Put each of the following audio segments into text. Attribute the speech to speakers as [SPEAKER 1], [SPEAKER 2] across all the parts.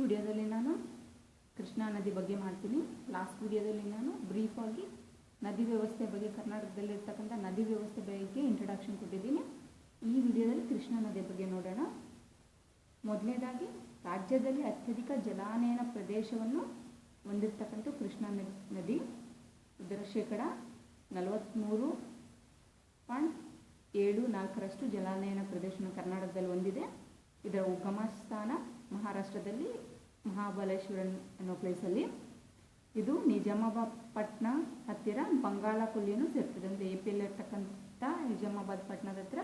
[SPEAKER 1] ವಿಡಿಯೋದಲ್ಲಿ ನಾನು ಕೃಷ್ಣಾ ನದಿ ಬಗ್ಗೆ ಮಾಡ್ತೀನಿ. ಲಾಸ್ಟ್ ವಿಡಿಯೋದಲ್ಲಿ ನಾನು ಬ್ರೀಫಾಗಿ ನದಿ ವ್ಯವಸ್ಥೆ ಬಗ್ಗೆ ಕರ್ನಾಟಕದಲ್ಲಿರ್ತಕ್ಕಂಥ ನದಿ ವ್ಯವಸ್ಥೆ ಬಗ್ಗೆ ಇಂಟ್ರಡಕ್ಷನ್ ಕೊಟ್ಟಿದ್ದೀನಿ. ಈ ವಿಡಿಯೋದಲ್ಲಿ ಕೃಷ್ಣಾ ನದಿ ಬಗ್ಗೆ ನೋಡೋಣ. ಮೊದಲನೇದಾಗಿ, ರಾಜ್ಯದಲ್ಲಿ ಅತ್ಯಧಿಕ ಜಲಾನಯನ ಪ್ರದೇಶವನ್ನು ಹೊಂದಿರತಕ್ಕಂಥ ಕೃಷ್ಣಾ ನದಿ- ಇದರ ಶೇಕಡ ನಲವತ್ತ್ಮೂರು ಪಾಯಿಂಟ್ ಏಳು ನಾಲ್ಕರಷ್ಟು ಜಲಾನಯನ ಪ್ರದೇಶವನ್ನು ಕರ್ನಾಟಕದಲ್ಲಿ ಹೊಂದಿದೆ. ಇದರ ಉಗಮ ಸ್ಥಾನ ಮಹಾರಾಷ್ಟ್ರದಲ್ಲಿ ಮಹಾಬಲೇಶ್ವರನ್ ಅನ್ನೋ ಪ್ಲೇಸಲ್ಲಿ ಇದು ನಿಜಾಮಾಬಾದ್ ಪಟ್ಟಣ ಹತ್ತಿರ ಬಂಗಾಳ ಕೊಲ್ಲಿಯನ್ನು ಸೇರ್ತದೆ. ಅಂದರೆ ಎ ಪಿ ಇರ್ತಕ್ಕಂಥ ನಿಜಾಮಾಬಾದ್ ಪಟ್ಟಣದ ಹತ್ರ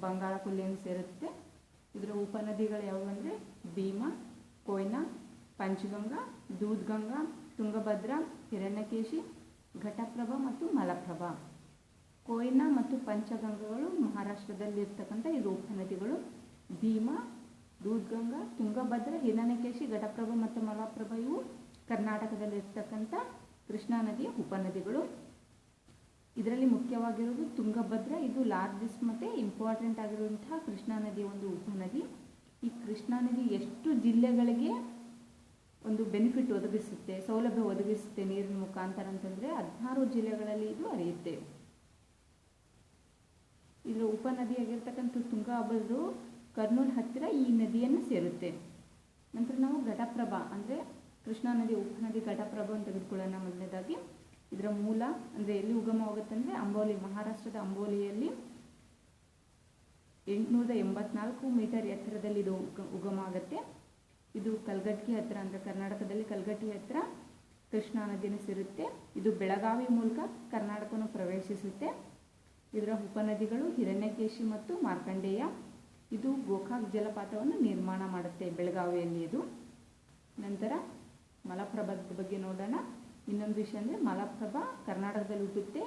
[SPEAKER 1] ಬಂಗಾಳ ಕೊಲ್ಲಿಯನ್ನು ಸೇರುತ್ತೆ. ಇದರ ಉಪನದಿಗಳು ಯಾವುವು ಅಂದರೆ ಭೀಮಾ, ಕೊಯ್ನಾ, ಪಂಚಗಂಗಾ, ದೂದ್ಗಂಗಾ, ತುಂಗಭದ್ರಾ, ಹಿರಣ್ಯಕೇಶಿ, ಘಟಪ್ರಭಾ ಮತ್ತು ಮಲಪ್ರಭಾ. ಕೊಯ್ನಾ ಮತ್ತು ಪಂಚಗಂಗಾಗಳು ಮಹಾರಾಷ್ಟ್ರದಲ್ಲಿ ಇರ್ತಕ್ಕಂಥ ಇದು ಉಪನದಿಗಳು. ಭೀಮಾ ದೂದ್ಗಂಗಾ, ತುಂಗಭದ್ರ, ಹಿರಣ್ಯಕೇಶಿ, ಘಟಪ್ರಭಾ ಮತ್ತು ಮಲಪ್ರಭಾ ಇವು ಕರ್ನಾಟಕದಲ್ಲಿ ಇರ್ತಕ್ಕಂಥ ಕೃಷ್ಣಾ ನದಿಯ ಉಪನದಿಗಳು. ಇದರಲ್ಲಿ ಮುಖ್ಯವಾಗಿರೋದು ತುಂಗಭದ್ರ. ಇದು ಲಾರ್ಜೆಸ್ಟ್ ಮತ್ತು ಇಂಪಾರ್ಟೆಂಟ್ ಆಗಿರುವಂತಹ ಕೃಷ್ಣಾ ನದಿಯ ಒಂದು ಉಪನದಿ. ಈ ಕೃಷ್ಣಾ ನದಿ ಎಷ್ಟು ಜಿಲ್ಲೆಗಳಿಗೆ ಒಂದು ಬೆನಿಫಿಟ್ ಒದಗಿಸುತ್ತೆ, ಸೌಲಭ್ಯ ಒದಗಿಸುತ್ತೆ ನೀರಿನ ಮುಖಾಂತರ ಅಂತಂದರೆ ಹದಿನಾರು ಜಿಲ್ಲೆಗಳಲ್ಲಿ ಇದು ಹರಿಯುತ್ತೆ. ಇದರ ಉಪನದಿಯಾಗಿರ್ತಕ್ಕಂಥ ತುಂಗಾಭದ್ರು ಕರ್ನೂಲ್ ಹತ್ತಿರ ಈ ನದಿಯನ್ನು ಸೇರುತ್ತೆ. ನಂತರ ನಾವು ಘಟಪ್ರಭಾ ಅಂದರೆ ಕೃಷ್ಣಾ ನದಿ ಉಪನದಿ ಘಟಪ್ರಭಾವನ್ನು ತೆಗೆದುಕೊಳ್ಳೋಣ ಮೊದಲನೇದಾಗಿ. ಇದರ ಮೂಲ ಅಂದರೆ ಎಲ್ಲಿ ಉಗಮವಾಗುತ್ತೆ ಅಂದರೆ ಅಂಬೋಲಿ, ಮಹಾರಾಷ್ಟ್ರದ ಅಂಬೋಲಿಯಲ್ಲಿ ಎಂಟುನೂರ ಎಂಬತ್ನಾಲ್ಕು ಮೀಟರ್ ಎತ್ತರದಲ್ಲಿ ಇದು ಉಗ, ಉಗಮ ಆಗುತ್ತೆ. ಇದು ಕಲ್ಗಟ್ಟಿ ಹತ್ತಿರ ಅಂದರೆ ಕರ್ನಾಟಕದಲ್ಲಿ ಕಲ್ಗಟ್ಟಿ ಹತ್ತಿರ ಕೃಷ್ಣಾ ನದಿನ ಸೇರುತ್ತೆ. ಇದು ಬೆಳಗಾವಿ ಮೂಲಕ ಕರ್ನಾಟಕವನ್ನು ಪ್ರವೇಶಿಸುತ್ತೆ. ಇದರ ಉಪನದಿಗಳು ಹಿರಣ್ಯಕೇಶಿ ಮತ್ತು ಮಾರ್ಕಂಡೇಯ. ಇದು ಗೋಕಾಕ್ ಜಲಪಾತವನ್ನು ನಿರ್ಮಾಣ ಮಾಡುತ್ತೆ ಬೆಳಗಾವಿಯಲ್ಲಿ ಇದು. ನಂತರ ಮಲಪ್ರಭದ ಬಗ್ಗೆ ನೋಡೋಣ. ಇನ್ನೊಂದು ವಿಷಯ ಅಂದರೆ ಮಲಪ್ರಭಾ ಕರ್ನಾಟಕದಲ್ಲಿ ಹುಟ್ಟುತ್ತೆ.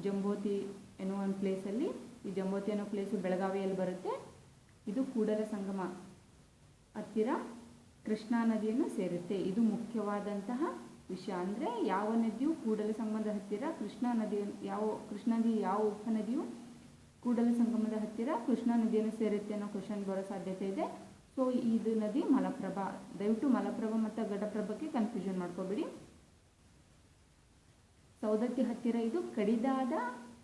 [SPEAKER 1] ಜಂಬೋತಿ ಎನ್ನುವ ಒಂದು ಪ್ಲೇಸಲ್ಲಿ ಈ ಜಂಬೋತಿ ಅನ್ನೋ ಪ್ಲೇಸು ಬೆಳಗಾವಿಯಲ್ಲಿ ಬರುತ್ತೆ. ಇದು ಕೂಡಲ ಸಂಗಮ ಹತ್ತಿರ ಕೃಷ್ಣಾ ನದಿಯನ್ನು ಸೇರುತ್ತೆ. ಇದು ಮುಖ್ಯವಾದಂತಹ ವಿಷಯ. ಅಂದರೆ ಯಾವ ನದಿಯು ಕೂಡಲ ಸಂಬಂಧ ಹತ್ತಿರ ಕೃಷ್ಣಾ ನದಿ, ಯಾವ ಕೃಷ್ಣಾ ನದಿ ಯಾವ ಉಪನದಿಯು ಕೂಡಲ ಸಂಗಮದ ಹತ್ತಿರ ಕೃಷ್ಣಾ ನದಿಯನ್ನು ಸೇರುತ್ತೆ ಅನ್ನೋ ಕ್ವಶನ್ ಬರೋ ಸಾಧ್ಯತೆ ಇದೆ. ಸೊ ಇದು ನದಿ ಮಲಪ್ರಭಾ. ದಯವಿಟ್ಟು ಮಲಪ್ರಭಾ ಮತ್ತು ಘಟಪ್ರಭಕ್ಕೆ ಕನ್ಫ್ಯೂಷನ್ ಮಾಡ್ಕೋಬೇಡಿ. ಸೌದತ್ತಿ ಹತ್ತಿರ ಇದು ಕಡಿದಾದ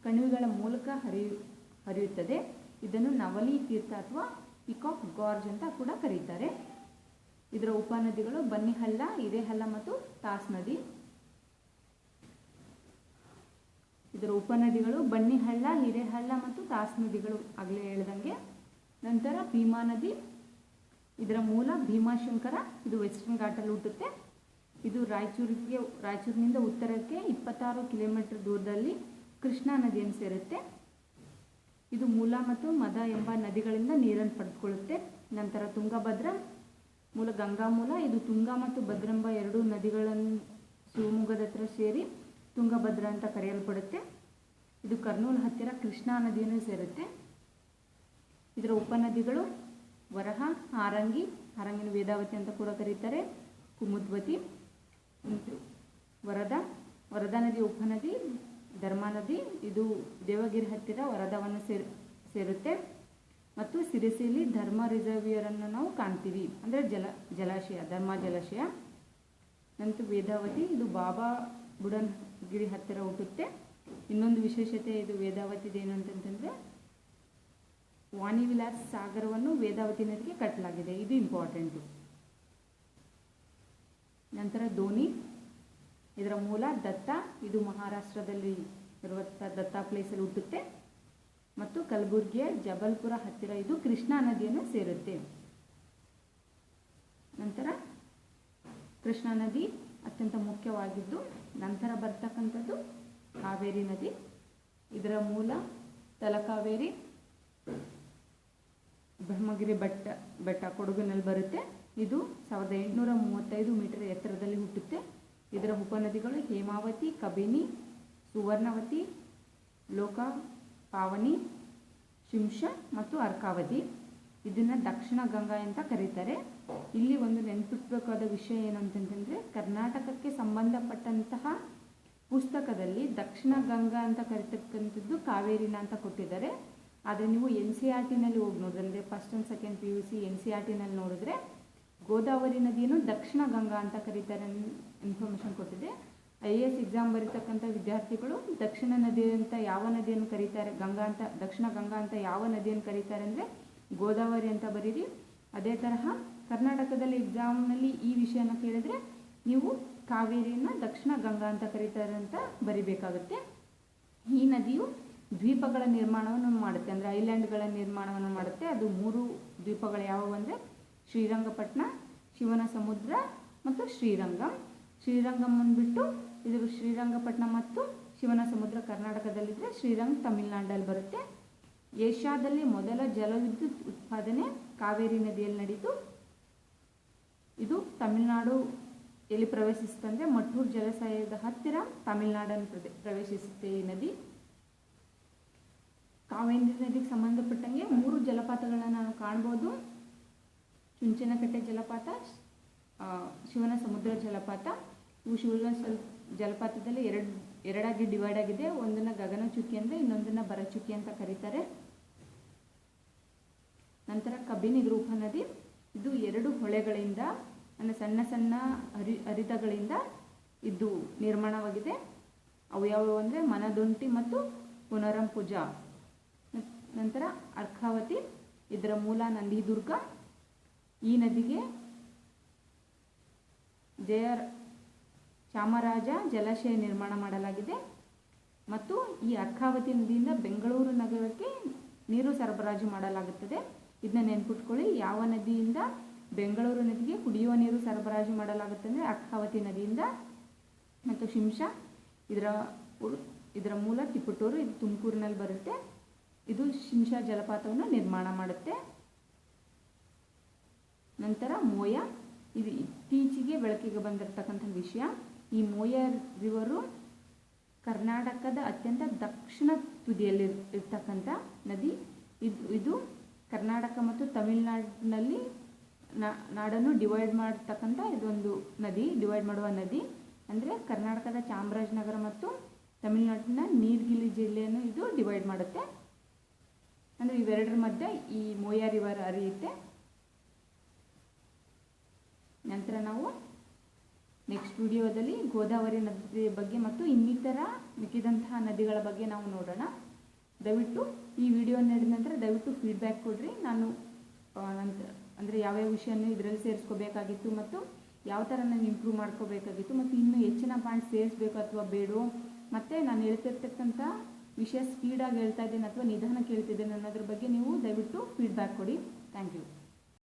[SPEAKER 1] ಕಣಿವೆಗಳ ಮೂಲಕ ಹರಿಯು, ಹರಿಯುತ್ತದೆ. ಇದನ್ನು ನವಲಿ ತೀರ್ಥ ಅಥವಾ ಪಿಕಾಕ್ ಗಾರ್ಜ್ ಅಂತ ಕೂಡ ಕರೀತಾರೆ. ಇದರ ಉಪನದಿಗಳು ಬನ್ನಿಹಲ್ಲ ಹಿರೇಹಳ್ಳ ಮತ್ತು ತಾಸ್ ನದಿ. ಇದರ ಉಪನದಿಗಳು ಬನ್ನಿಹಳ್ಳ ಹಿರೇಹಳ್ಳ ಮತ್ತು ತಾಸ್ ನದಿಗಳು ಆಗಲೇ ಹೇಳ್ದಂಗೆ. ನಂತರ ಭೀಮಾ ನದಿ, ಇದರ ಮೂಲ ಭೀಮಾಶಂಕರ. ಇದು ವೆಸ್ಟರ್ನ್ ಘಾಟಲ್ಲಿ ಹುಟ್ಟುತ್ತೆ. ಇದು ರಾಯಚೂರಿಗೆ, ರಾಯಚೂರಿನಿಂದ ಉತ್ತರಕ್ಕೆ ಇಪ್ಪತ್ತಾರು ಕಿಲೋಮೀಟರ್ ದೂರದಲ್ಲಿ ಕೃಷ್ಣಾ ನದಿಯನ್ನು ಸೇರುತ್ತೆ. ಇದು ಮೂಲ ಮತ್ತು ಮದ ಎಂಬ ನದಿಗಳಿಂದ ನೀರನ್ನು ಪಡೆದುಕೊಳ್ಳುತ್ತೆ. ನಂತರ ತುಂಗಭದ್ರ, ಮೂಲ ಗಂಗಾ ಮೂಲ ಇದು ತುಂಗಾ ಮತ್ತು ಭದ್ರಂಬ ಎರಡೂ ನದಿಗಳನ್ನು ಶಿವಮೊಗ್ಗದ ಹತ್ರ ಸೇರಿ ತುಂಗಭದ್ರಾ ಅಂತ ಕರೆಯಲ್ಪಡುತ್ತೆ. ಇದು ಕರ್ನೂಲ್ ಹತ್ತಿರ ಕೃಷ್ಣಾ ನದಿಯನ್ನು ಸೇರುತ್ತೆ. ಇದರ ಉಪನದಿಗಳು ವರಹ ಹಾರಂಗಿ ಹಾರಂಗಿನ ವೇದಾವತಿ ಅಂತ ಕೂಡ ಕರೀತಾರೆ. ಕುಮುದ್ವತಿ ವರದ ವರದಾ ವರದಾ ನದಿ ಉಪನದಿ, ಧರ್ಮಾ ನದಿ, ಇದು ದೇವಗಿರಿ ಹತ್ತಿರ ವರದವನ್ನು ಸೇರ್, ಸೇರುತ್ತೆ. ಮತ್ತು ಸಿರಿಸಿಲಿ ಧರ್ಮ ರಿಸರ್ವಿಯರನ್ನು ನಾವು ಕಾಣ್ತೀವಿ. ಅಂದರೆ ಜಲ, ಜಲಾಶಯ, ಧರ್ಮ ಜಲಾಶಯ. ನಂತರ ವೇದಾವತಿ, ಇದು ಬಾಬಾ ಬುಡನ್ಗಿರಿ ಹತ್ತಿರ ಹುಟ್ಟುತ್ತೆ. ಇನ್ನೊಂದು ವಿಶೇಷತೆ ಇದು ವೇದಾವತಿದು ಏನು ಅಂತಂತಂದರೆ, ವಾಣಿ ವಿಲಾಸ್ ಸಾಗರವನ್ನು ವೇದಾವತಿ ನದಿಗೆ ಕಟ್ಟಲಾಗಿದೆ ಇದು ಇಂಪಾರ್ಟೆಂಟು ನಂತರ ಧೋನಿ ಇದರ ಮೂಲ ದತ್ತ ಇದು ಮಹಾರಾಷ್ಟ್ರದಲ್ಲಿ ಇರುವಂಥ ದತ್ತ ಪ್ಲೇಸಲ್ಲಿ ಹುಟ್ಟುತ್ತೆ. ಮತ್ತು ಕಲಬುರ್ಗಿಯ ಜಬಲ್ಪುರ ಹತ್ತಿರ ಇದು ಕೃಷ್ಣಾ ನದಿಯನ್ನು ಸೇರುತ್ತೆ. ನಂತರ ಕೃಷ್ಣಾ ನದಿ ಅತ್ಯಂತ ಮುಖ್ಯವಾಗಿದ್ದು, ನಂತರ ಬರ್ತಕ್ಕಂಥದ್ದು ಕಾವೇರಿ ನದಿ, ಇದರ ಮೂಲ ತಲಕಾವೇರಿ, ಬ್ರಹ್ಮಗಿರಿ ಬೆಟ್ಟ ಬೆಟ್ಟ ಕೊಡಗಿನಲ್ಲಿ ಬರುತ್ತೆ. ಇದು ಸಾವಿರದ ಎಂಟುನೂರ ಮೂವತ್ತೈದು ಮೀಟರ್ ಎತ್ತರದಲ್ಲಿ ಹುಟ್ಟುತ್ತೆ. ಇದರ ಉಪನದಿಗಳು ಹೇಮಾವತಿ, ಕಬಿನಿ, ಸುವರ್ಣವತಿ ಲೋಕ ಪಾವನಿ ಶಿಂಷ ಮತ್ತು ಅರ್ಕಾವತಿ. ಇದನ್ನು ದಕ್ಷಿಣ ಗಂಗಾ ಅಂತ ಕರೀತಾರೆ. ಇಲ್ಲಿ ಒಂದು ನೆನಪಿಟ್ಬೇಕಾದ ವಿಷಯ ಏನಂತಂತಂದರೆ, ಕರ್ನಾಟಕಕ್ಕೆ ಸಂಬಂಧಪಟ್ಟಂತಹ ಪುಸ್ತಕದಲ್ಲಿ ದಕ್ಷಿಣ ಗಂಗಾ ಅಂತ ಕರಿತಕ್ಕಂಥದ್ದು ಕಾವೇರಿನ ಅಂತ ಕೊಟ್ಟಿದ್ದಾರೆ. ಆದರೆ ನೀವು ಎನ್ ಸಿ ಆರ್ ಟಿನಲ್ಲಿ ಹೋಗಿ ನೋಡಿದ್ರೆ first and second P U C N C R ಟಿನಲ್ಲಿ ನೋಡಿದ್ರೆ, ಗೋದಾವರಿ ನದಿಯನ್ನು ದಕ್ಷಿಣ ಗಂಗಾ ಅಂತ ಕರೀತಾರೆ ಇನ್ಫಾರ್ಮೇಷನ್ ಕೊಟ್ಟಿದೆ. ಐ ಎ ಎಸ್ ಎಕ್ಸಾಮ್ ಬರೀತಕ್ಕಂಥ ವಿದ್ಯಾರ್ಥಿಗಳು ದಕ್ಷಿಣ ನದಿ ಅಂತ ಯಾವ ನದಿಯನ್ನು ಕರೀತಾರೆ, ಗಂಗಾ ಅಂತ, ದಕ್ಷಿಣ ಗಂಗಾ ಅಂತ ಯಾವ ನದಿಯನ್ನು ಕರೀತಾರೆ ಅಂದರೆ ಗೋದಾವರಿ ಅಂತ ಬರೀರಿ. ಅದೇ ತರಹ ಕರ್ನಾಟಕದಲ್ಲಿ ಎಕ್ಸಾಮ್ನಲ್ಲಿ ಈ ವಿಷಯನ ಕೇಳಿದರೆ ನೀವು ಕಾವೇರಿಯನ್ನು ದಕ್ಷಿಣ ಗಂಗಾ ಅಂತ ಕರೀತಾರೆ ಅಂತ ಬರಿಬೇಕಾಗುತ್ತೆ. ಈ ನದಿಯು ದ್ವೀಪಗಳ ನಿರ್ಮಾಣವನ್ನು ಮಾಡುತ್ತೆ. ಅಂದರೆ ಐಲ್ಯಾಂಡ್ಗಳ ನಿರ್ಮಾಣವನ್ನು ಮಾಡುತ್ತೆ. ಅದು ಮೂರು ದ್ವೀಪಗಳು ಯಾವುವು ಅಂದರೆ ಶ್ರೀರಂಗಪಟ್ಟಣ ಶಿವನ ಸಮುದ್ರ ಮತ್ತು ಶ್ರೀರಂಗಂ. ಶ್ರೀರಂಗಂ ಅಂದ್ಬಿಟ್ಟು ಇದು ಶ್ರೀರಂಗಪಟ್ಟಣ ಮತ್ತು ಶಿವನ ಸಮುದ್ರ ಕರ್ನಾಟಕದಲ್ಲಿದ್ದರೆ ಶ್ರೀರಂಗ್ ತಮಿಳುನಾಡಲ್ಲಿ ಬರುತ್ತೆ. ಏಷ್ಯಾದಲ್ಲಿ ಮೊದಲ ಜಲವಿದ್ಯುತ್ ಉತ್ಪಾದನೆ ಕಾವೇರಿ ನದಿಯಲ್ಲಿ ನಡೀತು. ಇದು ತಮಿಳುನಾಡು ಎಲ್ಲಿ ಪ್ರವೇಶಿಸುತ್ತಂದ್ರೆ ಮಟ್ಟೂರು ಜಲಾಶಯದ ಹತ್ತಿರ ತಮಿಳುನಾಡನ್ನು ಪ್ರವೇಶಿಸುತ್ತೆ ಈ ನದಿ. ಕಾವೇರಿ ನದಿಗೆ ಸಂಬಂಧಪಟ್ಟಂಗೆ ಮೂರು ಜಲಪಾತಗಳನ್ನ ನಾವು ಕಾಣ್ಬೋದು. ಚುಂಚನಕಟ್ಟೆ ಜಲಪಾತ ಶಿವನ ಸಮುದ್ರ ಜಲಪಾತ. ಇವು ಶಿವನ ಜಲಪಾತದಲ್ಲಿ ಎರಡು ಎರಡಾಗಿ ಡಿವೈಡ್ ಆಗಿದೆ. ಒಂದನ್ನು ಗಗನಚುಕ್ಕಿ ಅಂದರೆ ಇನ್ನೊಂದನ್ನು ಬರಚುಕ್ಕಿ ಅಂತ ಕರೀತಾರೆ. ನಂತರ ಕಬಿನಿ ರೂಪ ನದಿ. ಇದು ಎರಡು ಹೊಳೆಗಳಿಂದ, ಅಂದರೆ ಸಣ್ಣ ಸಣ್ಣ ಹರಿ, ಹರಿತಗಳಿಂದ ಇದು ನಿರ್ಮಾಣವಾಗಿದೆ. ಅವು ಯಾವುವು ಅಂದರೆ ಮನದೊಂಟಿ ಮತ್ತು ಪುನರಂ ಪೂಜಾ ನಂತರ ಅರ್ಕಾವತಿ, ಇದರ ಮೂಲ ನಂದಿದುರ್ಗ. ಈ ನದಿಗೆ ಜಯ ಚಾಮರಾಜ ಜಲಾಶಯ ನಿರ್ಮಾಣ ಮಾಡಲಾಗಿದೆ. ಮತ್ತು ಈ ಅರ್ಕಾವತಿ ನದಿಯಿಂದ ಬೆಂಗಳೂರು ನಗರಕ್ಕೆ ನೀರು ಸರಬರಾಜು ಮಾಡಲಾಗುತ್ತದೆ. ಇದನ್ನ ನೆನ್ಪಿಟ್ಕೊಳ್ಳಿ, ಯಾವ ನದಿಯಿಂದ ಬೆಂಗಳೂರು ನದಿಗೆ ಕುಡಿಯುವ ನೀರು ಸರಬರಾಜು ಮಾಡಲಾಗುತ್ತದೆ ಅರ್ಕಾವತಿ ನದಿಯಿಂದ ಮತ್ತು ಶಿಂಷಾ, ಇದರ ಇದರ ಮೂಲ ತಿಪಟೂರು ಇದು ತುಮಕೂರಿನಲ್ಲಿ ಬರುತ್ತೆ. ಇದು ಶಿಂಷಾ ಜಲಪಾತವನ್ನು ನಿರ್ಮಾಣ ಮಾಡುತ್ತೆ. ನಂತರ ಮೋಯ, ಇದು ಇತ್ತೀಚೆಗೆ ಬೆಳಕಿಗೆ ಬಂದಿರತಕ್ಕಂಥ ವಿಷಯ. ಈ ಮೋಯರ್ ರಿವರು ಕರ್ನಾಟಕದ ಅತ್ಯಂತ ದಕ್ಷಿಣ ತುದಿಯಲ್ಲಿ ಇರ್ತಕ್ಕಂಥ ನದಿ. ಇದು ಇದು ಕರ್ನಾಟಕ ಮತ್ತು ತಮಿಳುನಾಡಿನಲ್ಲಿ ನಾಡನ್ನು ಡಿವೈಡ್ ಮಾಡ್ತಕ್ಕಂಥ ಇದೊಂದು ನದಿ, ಡಿವೈಡ್ ಮಾಡುವ ನದಿ. ಅಂದರೆ ಕರ್ನಾಟಕದ ಚಾಮರಾಜನಗರ ಮತ್ತು ತಮಿಳುನಾಡಿನ ನೀರ್ಗಿಲಿ ಜಿಲ್ಲೆಯನ್ನು ಇದು ಡಿವೈಡ್ ಮಾಡುತ್ತೆ. ಅಂದರೆ ಇವೆರಡರ ಮಧ್ಯೆ ಈ ಮೋಯ ರಿವರ್ ಹರಿಯುತ್ತೆ ನಂತರ ನಾವು ನೆಕ್ಸ್ಟ್ ವಿಡಿಯೋದಲ್ಲಿ ಗೋದಾವರಿ ನದಿ ಬಗ್ಗೆ ಮತ್ತು ಇನ್ನಿತರ ಮಿಕ್ಕಿದಂತಹ ನದಿಗಳ ಬಗ್ಗೆ ನಾವು ನೋಡೋಣ. ದಯವಿಟ್ಟು ಈ ವಿಡಿಯೋ ನೋಡಿದ ನಂತರ ದಯವಿಟ್ಟು ಫೀಡ್ಬ್ಯಾಕ್ ಕೊಡ್ರಿ. ನಾನು ಅಂದರೆ ಯಾವ್ಯಾವ ವಿಷಯನೂ ಇದರಲ್ಲಿ ಸೇರಿಸ್ಕೋಬೇಕಾಗಿತ್ತು ಮತ್ತು ಯಾವ ಥರ ನಾನು ಇಂಪ್ರೂವ್ ಮಾಡ್ಕೋಬೇಕಾಗಿತ್ತು ಮತ್ತು ಇನ್ನೂ ಹೆಚ್ಚಿನ ಪಾಯಿಂಟ್ ಸೇರಿಸ್ಬೇಕು ಅಥವಾ ಬೇಡೋ ಮತ್ತು ನಾನು ಹೇಳ್ತಿರ್ತಕ್ಕಂಥ ವಿಷಯ ಸ್ಪೀಡಾಗಿ ಹೇಳ್ತಾ ಇದ್ದೇನೆ ಅಥವಾ ನಿಧಾನಕ್ಕೆ ಹೇಳ್ತಿದ್ದೇನೆ ಅನ್ನೋದ್ರ ಬಗ್ಗೆ ನೀವು ದಯವಿಟ್ಟು ಫೀಡ್ಬ್ಯಾಕ್ ಕೊಡಿ. Thank you